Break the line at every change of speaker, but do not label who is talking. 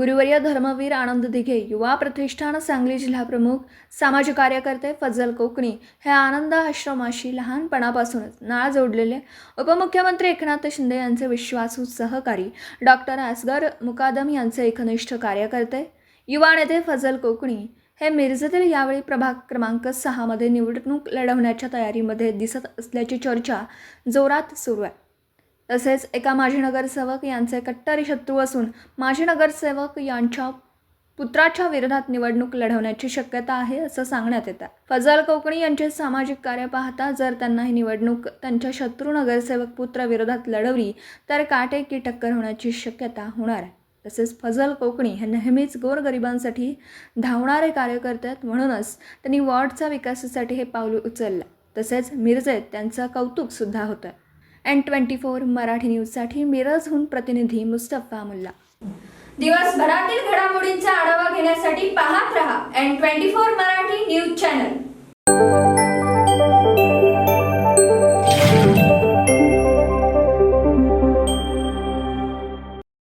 गुरुवर्य धर्मवीर आनंद दिघे युवा प्रतिष्ठान सांगली जिल्हा प्रमुख सामाजिक कार्यकर्ते फजल कोकणी हे आनंद आश्रमाशी लहानपणापासूनच नाळ जोडलेले उपमुख्यमंत्री एकनाथ शिंदे यांचे विश्वासू सहकारी डॉक्टर असगर मुकादम यांचे एकनिष्ठ कार्यकर्ते युवा नेते फजल कोकणी हे मिरजेतील यावेळी प्रभाग क्रमांक सहामध्ये निवडणूक लढवण्याच्या तयारीमध्ये दिसत असल्याची चर्चा जोरात सुरू आहे. तसेच एका माजी नगरसेवक यांचे कट्टरी शत्रू असून माजी नगरसेवक यांच्या पुत्राच्या विरोधात निवडणूक लढवण्याची शक्यता आहे असं सांगण्यात येतं फजल कोकणी यांचे सामाजिक कार्य पाहता जर त्यांना ही निवडणूक त्यांच्या शत्रू नगरसेवक पुत्र विरोधात लढवली तर काटेकी टक्कर होण्याची शक्यता होणार आहे. तसेच फजल कोकणी हे नेहमीच गोरगरिबांसाठी धावणारे कार्यकर्ते आहेत म्हणूनच त्यांनी वॉर्डचा विकासासाठी हे पाऊल उचललं. तसेच मिरजेत त्यांचं कौतुकसुद्धा होतं अँड ट्वेंटी फोर मराठी न्यूजसाठी मिरजहून प्रतिनिधी मुस्तफा मुल्ला. दिवसभरातील घडामोडींचा आढावा घेण्यासाठी पाहत रहा. N twenty four Marathi news channel